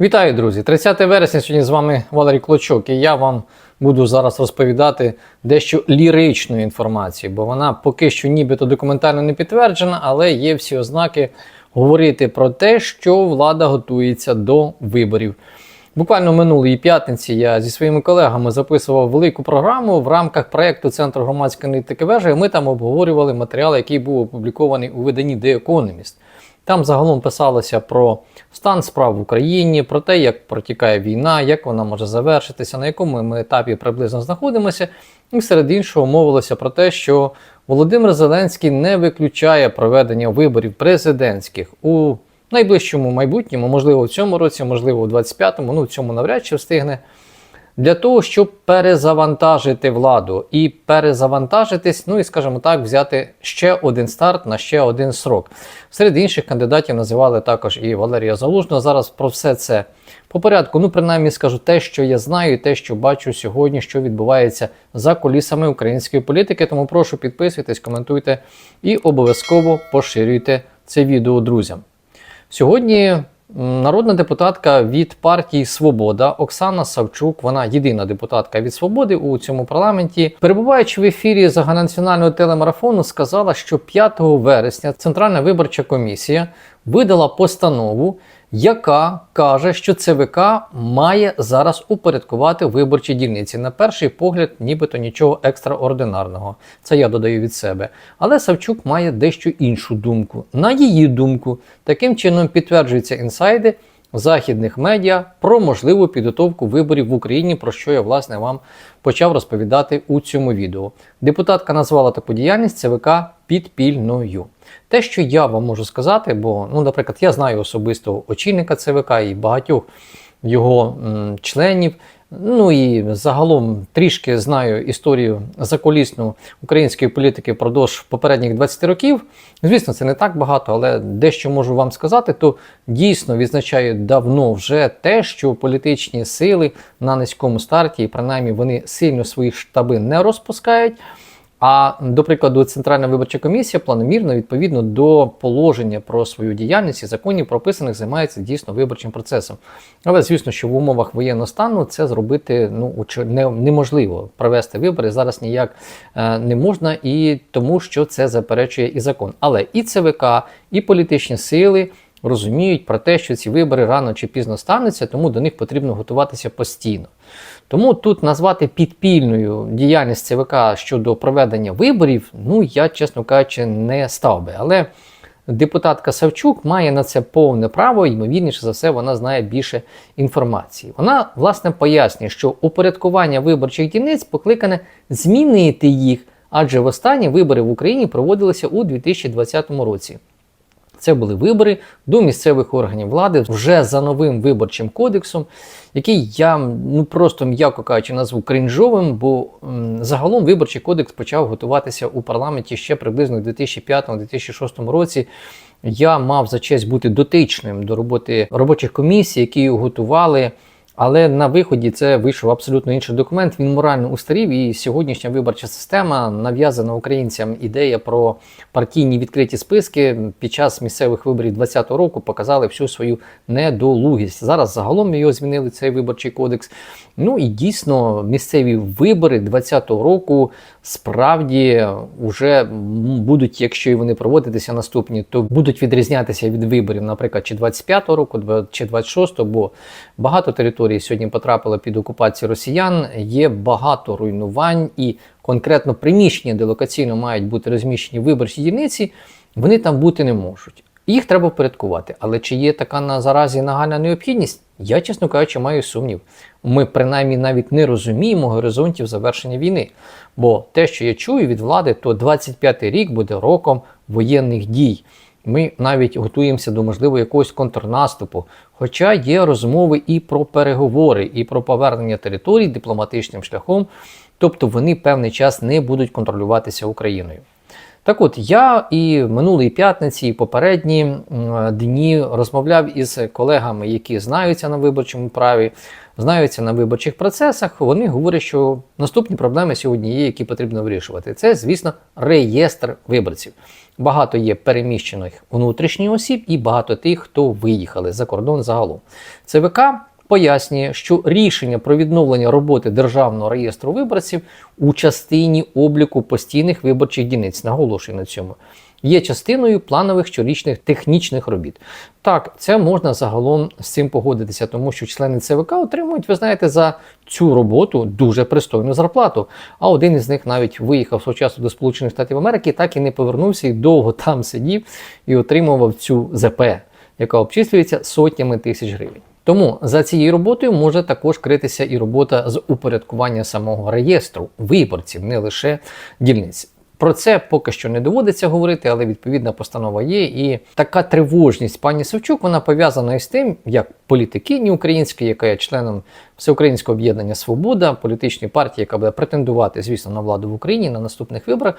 Вітаю, друзі! 30 вересня сьогодні з вами Валерій Клочок, і я вам буду зараз розповідати дещо ліричну інформацію, бо вона поки що нібито документально не підтверджена, але є всі ознаки говорити про те, що влада готується до виборів. Буквально минулої п'ятниці я зі своїми колегами записував велику програму в рамках проєкту Центру громадської аналітики вежа, і ми там обговорювали матеріал, який був опублікований у виданні The Economist. Там загалом писалося про стан справ в Україні, про те, як протікає війна, як вона може завершитися, на якому ми етапі приблизно знаходимося. І серед іншого мовилося про те, що Володимир Зеленський не виключає проведення виборів президентських у найближчому майбутньому, можливо, в цьому році, можливо, у 25-му, ну в цьому навряд чи встигне. Для того, щоб перезавантажити владу і перезавантажитись, ну і, скажімо так, взяти ще один старт на ще один срок. Серед інших кандидатів називали також і Валерія Залужного. Зараз про все це по порядку. Ну, принаймні скажу те, що я знаю, і те, що бачу сьогодні, що відбувається за кулісами української політики. Тому прошу підписуйтесь, коментуйте і обов'язково поширюйте це відео друзям. Сьогодні народна депутатка від партії Свобода Оксана Савчук, вона єдина депутатка від Свободи у цьому парламенті, перебуваючи в ефірі загальнонаціонального телемарафону, сказала, що 5 вересня Центральна виборча комісія видала постанову, яка каже, що ЦВК має зараз упорядкувати виборчі дільниці. На перший погляд, нібито нічого екстраординарного. Це я додаю від себе. Але Савчук має дещо іншу думку. На її думку, таким чином підтверджуються інсайди західних медіа про можливу підготовку виборів в Україні, про що я власне вам почав розповідати у цьому відео. Депутатка назвала таку діяльність ЦВК підпільною. Те, що я вам можу сказати, бо, ну, наприклад, я знаю особисто очільника ЦВК і багатьох його м, членів. Ну і загалом трішки знаю історію заколісну української політики впродовж попередніх 20 років. Звісно, це не так багато, але дещо можу вам сказати, то дійсно відзначає давно вже те, що політичні сили на низькому старті, і принаймні вони сильно свої штаби не розпускають. А до прикладу, Центральна виборча комісія планомірно відповідно до положення про свою діяльність і законів прописаних займається дійсно виборчим процесом. Але звісно, що в умовах воєнного стану це зробити ну неможливо. Провести вибори зараз ніяк е, не можна, і тому що це заперечує і закон. Але і ЦВК, і політичні сили. Розуміють про те, що ці вибори рано чи пізно стануться, тому до них потрібно готуватися постійно. Тому тут назвати підпільною діяльність ЦВК щодо проведення виборів, ну я, чесно кажучи, не став би. Але депутатка Савчук має на це повне право, ймовірніше за все, вона знає більше інформації. Вона, власне, пояснює, що упорядкування виборчих дільниць покликане змінити їх, адже востаннє вибори в Україні проводилися у 2020 році. Це були вибори до місцевих органів влади вже за новим виборчим кодексом, який я ну просто м'яко кажучи назву крінжовим, бо м, загалом виборчий кодекс почав готуватися у парламенті ще приблизно в 2005-2006 році. Я мав за честь бути дотичним до роботи робочих комісій, які його готували. Але на виході це вийшов абсолютно інший документ. Він морально устарів, і сьогоднішня виборча система нав'язана українцям ідея про партійні відкриті списки під час місцевих виборів 2020 року показали всю свою недолугість. Зараз загалом його змінили цей виборчий кодекс. Ну і дійсно місцеві вибори 2020 року справді вже будуть, якщо і вони проводитися наступні, то будуть відрізнятися від виборів, наприклад, чи 25-го року, чи 26-го, бо багато територій сьогодні потрапило під окупацію росіян. Є багато руйнувань і конкретно приміщення, де локаційно мають бути розміщені виборчі дільниці, вони там бути не можуть. Їх треба впорядкувати. Але чи є така на заразі нагальна необхідність? Я, чесно кажучи, маю сумнів. Ми принаймні навіть не розуміємо горизонтів завершення війни. Бо те, що я чую від влади, то 25-й рік буде роком воєнних дій. Ми навіть готуємося до можливо якогось контрнаступу. Хоча є розмови і про переговори, і про повернення територій дипломатичним шляхом, тобто вони певний час не будуть контролюватися Україною. Так от, я і минулої п'ятниці, і попередні дні розмовляв із колегами, які знаються на виборчому праві, знаються на виборчих процесах. Вони говорять, що наступні проблеми сьогодні є, які потрібно вирішувати. Це, звісно, реєстр виборців. Багато є переміщених внутрішніх осіб і багато тих, хто виїхали за кордон загалом. ЦВК пояснює, що рішення про відновлення роботи державного реєстру виборців у частині обліку постійних виборчих дільниць, наголошую на цьому, є частиною планових щорічних технічних робіт. Так, це можна загалом з цим погодитися, тому що члени ЦВК отримують, ви знаєте, за цю роботу дуже пристойну зарплату. А один із них навіть виїхав свого часу до Сполучених Штатів Америки, так і не повернувся і довго там сидів і отримував цю ЗП, яка обчислюється сотнями тисяч гривень. Тому за цією роботою може також критися і робота з упорядкування самого реєстру виборців, не лише дільниць. Про це поки що не доводиться говорити, але відповідна постанова є. І така тривожність пані Савчук вона пов'язана із тим, як політикині української, яка є членом Всеукраїнського об'єднання Свобода, політичної партії, яка буде претендувати, звісно, на владу в Україні на наступних виборах.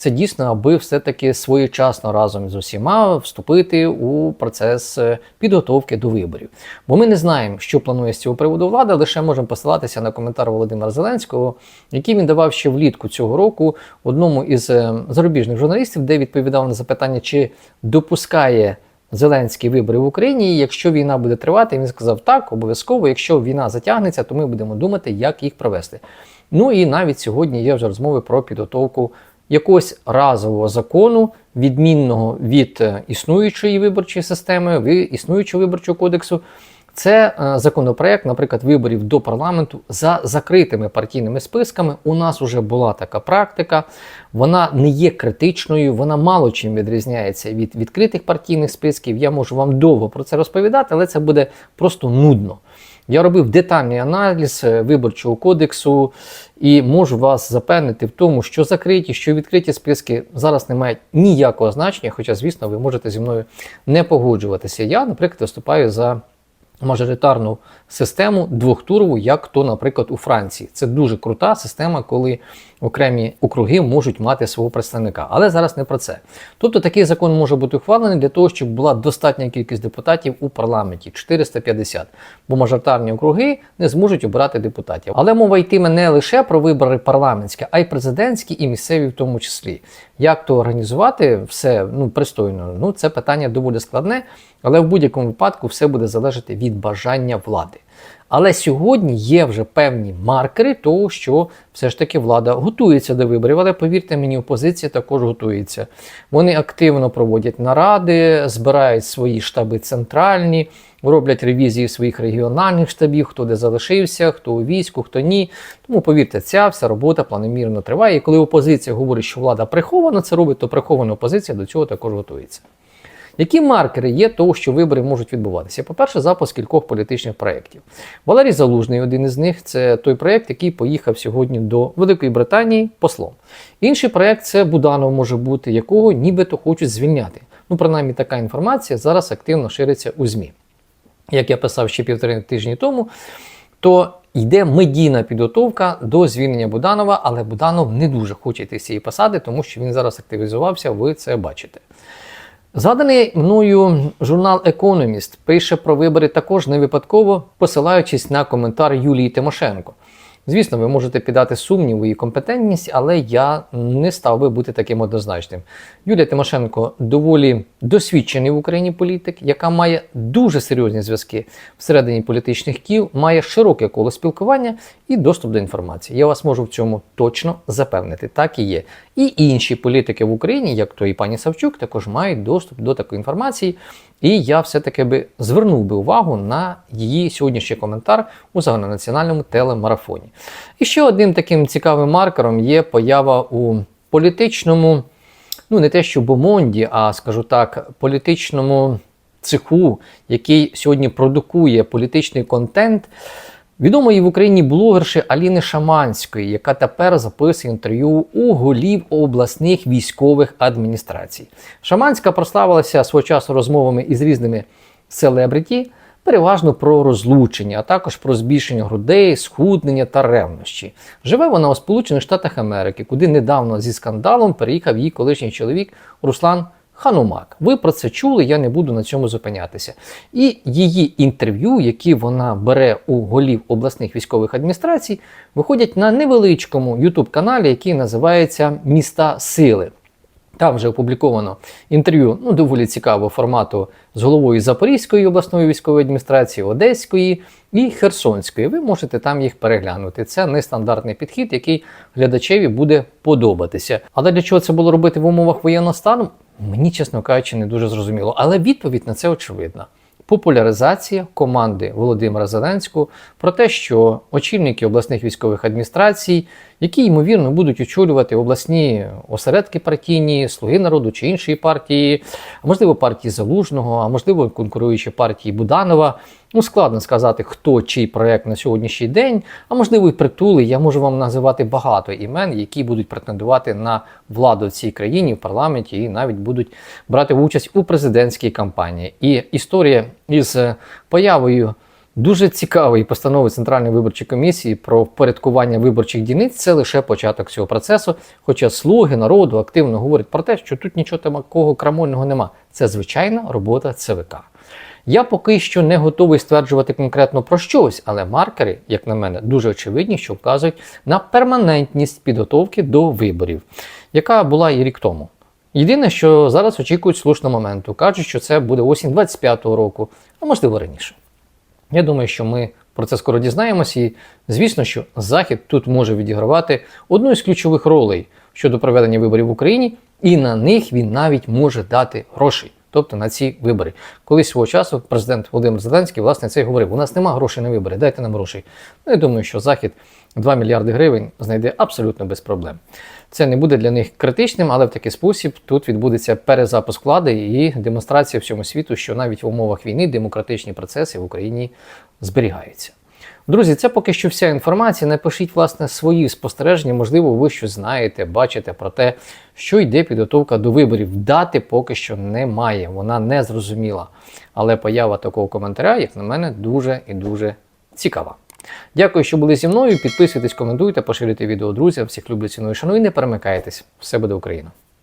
Це дійсно, аби все-таки своєчасно разом з усіма вступити у процес е, підготовки до виборів. Бо ми не знаємо, що планує з цього приводу влада, лише можемо посилатися на коментар Володимира Зеленського, який він давав ще влітку цього року одному із е, зарубіжних журналістів, де відповідав на запитання, чи допускає. Зеленський вибори в Україні, і якщо війна буде тривати, він сказав так, обов'язково. Якщо війна затягнеться, то ми будемо думати, як їх провести. Ну і навіть сьогодні є вже розмови про підготовку якогось разового закону, відмінного від е, існуючої виборчої системи, існуючого виборчого кодексу. Це е, законопроект, наприклад, виборів до парламенту за закритими партійними списками. У нас вже була така практика, вона не є критичною, вона мало чим відрізняється від відкритих партійних списків. Я можу вам довго про це розповідати, але це буде просто нудно. Я робив детальний аналіз е, виборчого кодексу і можу вас запевнити в тому, що закриті, що відкриті списки зараз не мають ніякого значення, хоча, звісно, ви можете зі мною не погоджуватися. Я, наприклад, виступаю за мажоритарну систему двохтурову, як то, наприклад, у Франції. Це дуже крута система, коли окремі округи можуть мати свого представника. Але зараз не про це. Тобто такий закон може бути ухвалений для того, щоб була достатня кількість депутатів у парламенті 450, бо мажоритарні округи не зможуть обирати депутатів. Але мова йтиме не лише про вибори парламентські, а й президентські і місцеві в тому числі. Як то організувати все ну, пристойно? Ну, це питання доволі складне, але в будь-якому випадку все буде залежати від бажання влади. Але сьогодні є вже певні маркери того, що все ж таки влада готується до виборів. Але повірте мені, опозиція також готується. Вони активно проводять наради, збирають свої штаби центральні, роблять ревізії своїх регіональних штабів, хто де залишився, хто у війську, хто ні. Тому повірте, ця вся робота планомірно триває. І коли опозиція говорить, що влада приховано це робить, то прихована опозиція до цього також готується. Які маркери є того, що вибори можуть відбуватися? По-перше, запуск кількох політичних проєктів. Валерій Залужний, один із них, це той проєкт, який поїхав сьогодні до Великої Британії послом. Інший проєкт це Буданов може бути, якого нібито хочуть звільняти. Ну, принаймні, така інформація зараз активно шириться у ЗМІ. Як я писав ще півтори тижні тому, то йде медійна підготовка до звільнення Буданова, але Буданов не дуже хоче йти з цієї посади, тому що він зараз активізувався, ви це бачите. Згаданий мною журнал Економіст пише про вибори також не випадково, посилаючись на коментар Юлії Тимошенко. Звісно, ви можете піддати сумніву і компетентність, але я не став би бути таким однозначним. Юлія Тимошенко доволі досвідчений в Україні політик, яка має дуже серйозні зв'язки всередині політичних кіл, має широке коло спілкування і доступ до інформації. Я вас можу в цьому точно запевнити. Так і є. І інші політики в Україні, як то і пані Савчук, також мають доступ до такої інформації. І я все-таки би звернув би увагу на її сьогоднішній коментар у загальнонаціональному телемарафоні. І ще одним таким цікавим маркером є поява у політичному, ну не те, що бомонді, а скажу так, політичному цеху, який сьогодні продукує політичний контент. Відомої в Україні блогерші Аліни Шаманської, яка тепер записує інтерв'ю у голів обласних військових адміністрацій. Шаманська прославилася свого часу розмовами із різними селебриті, переважно про розлучення, а також про збільшення грудей, схуднення та ревнощі. Живе вона у Сполучених Штатах Америки, куди недавно зі скандалом переїхав її колишній чоловік Руслан Ханумак. Ви про це чули, я не буду на цьому зупинятися. І її інтерв'ю, які вона бере у голів обласних військових адміністрацій, виходять на невеличкому ютуб-каналі, який називається Міста Сили. Там вже опубліковано інтерв'ю ну, доволі цікавого формату з головою Запорізької обласної військової адміністрації, Одеської і Херсонської. Ви можете там їх переглянути. Це нестандартний підхід, який глядачеві буде подобатися. Але для чого це було робити в умовах воєнного стану? Мені, чесно кажучи, не дуже зрозуміло. Але відповідь на це очевидна. Популяризація команди Володимира Зеленського про те, що очільники обласних військових адміністрацій, які ймовірно будуть очолювати обласні осередки партійні, слуги народу чи іншої партії, а можливо партії Залужного, а можливо конкуруючі партії Буданова. Ну, складно сказати, хто чий проект на сьогоднішній день, а можливо і притули. Я можу вам називати багато імен, які будуть претендувати на владу в цій країні в парламенті і навіть будуть брати участь у президентській кампанії. І історія із е, появою дуже цікавої постанови Центральної виборчої комісії про впорядкування виборчих дільниць це лише початок цього процесу. Хоча слуги народу активно говорять про те, що тут нічого такого крамольного нема. Це звичайна робота ЦВК. Я поки що не готовий стверджувати конкретно про щось, але маркери, як на мене, дуже очевидні, що вказують на перманентність підготовки до виборів, яка була і рік тому. Єдине, що зараз очікують слушного моменту. Кажуть, що це буде осінь 25-го року, а можливо раніше. Я думаю, що ми про це скоро дізнаємося, і звісно, що Захід тут може відігравати одну із ключових ролей щодо проведення виборів в Україні, і на них він навіть може дати грошей. Тобто на ці вибори. Колись свого часу президент Володимир Зеленський власне це й говорив: у нас нема грошей на вибори, дайте нам грошей. Ну, я думаю, що Захід 2 мільярди гривень знайде абсолютно без проблем. Це не буде для них критичним, але в такий спосіб тут відбудеться перезапуск влади і демонстрація всьому світу, що навіть в умовах війни демократичні процеси в Україні зберігаються. Друзі, це поки що вся інформація. Напишіть, власне, свої спостереження. Можливо, ви щось знаєте, бачите про те, що йде підготовка до виборів. Дати поки що немає, вона не зрозуміла. Але поява такого коментаря, як на мене, дуже і дуже цікава. Дякую, що були зі мною. Підписуйтесь, коментуйте, поширюйте відео друзям. Всіх люблю, ціную, шаную. Не перемикайтесь. Все буде Україна!